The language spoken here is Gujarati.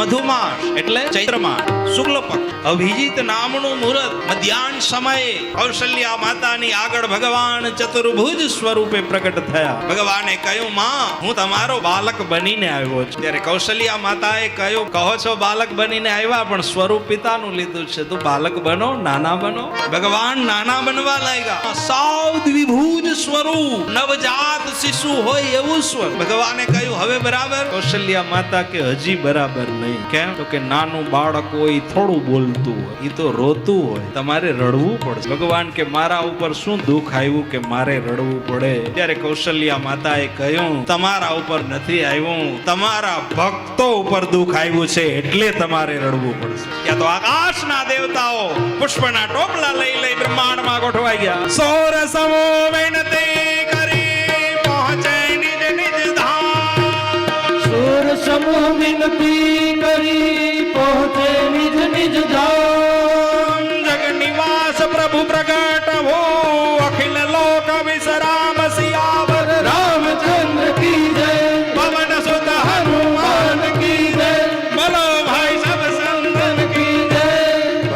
મધુમાસ એટલે ચૈત્રમાસ શુક્લ પક્ષ અભિજીત નામનું મુહૂર્ત મધ્યાહન સમયે કૌશલ્યા માતાની આગળ ભગવાન ચતુર્ભુજ સ્વરૂપે પ્રગટ થયા. ભગવાને કહ્યું, માં, હું તમારો બાલક બનીને આવ્યો છું. ત્યારે કૌશલ્યા માતાએ કહ્યું, કહો છો બાલક બનીને આવ્યા, પણ સ્વરૂપ પિતાનું લીધું છે. તું બાલક બનો, નાના બનો. ભગવાન નાના બનવા લાગ્યા. સાવ દ્વિભુજ સ્વરૂપ, નવજાત શિશુ હોય એવું સ્વરૂપ. ભગવાને કહ્યું, હવે બરાબર. કૌશલ્યા માતા કે, હજી બરાબર નહીં. કેમ? તો કે નાનું બાળક હોય થોડું બોલતું હોય. એ તો રોતું હોય. તમારે રડવું પડશે. ભગવાન કે મારા ઉપર શું દુઃખ આવ્યું કે મારે રડવું પડે? ત્યારે કૌશલ્યા માતાએ કહ્યું, તમારા ઉપર નથી આવ્યું. તમારા ભક્તો ઉપર દુઃખ આવ્યું છે એટલે તમારે રડવું પડશે. ત્યાં તો આકાશના દેવતાઓ પુષ્પના ટોપલા લઈ લઈ બ્રહ્માંડમાં ગોઠવાઈ ગયા. સૌર સમો વિનતી કરી પહોંચે નિજ નિજ ધામ. સૌર સમૂહ વિનતી નિજ ધામ જગ નિવાસ પ્રભુ પ્રગટ હો અખિલ લોક વિશ્રામ સિયા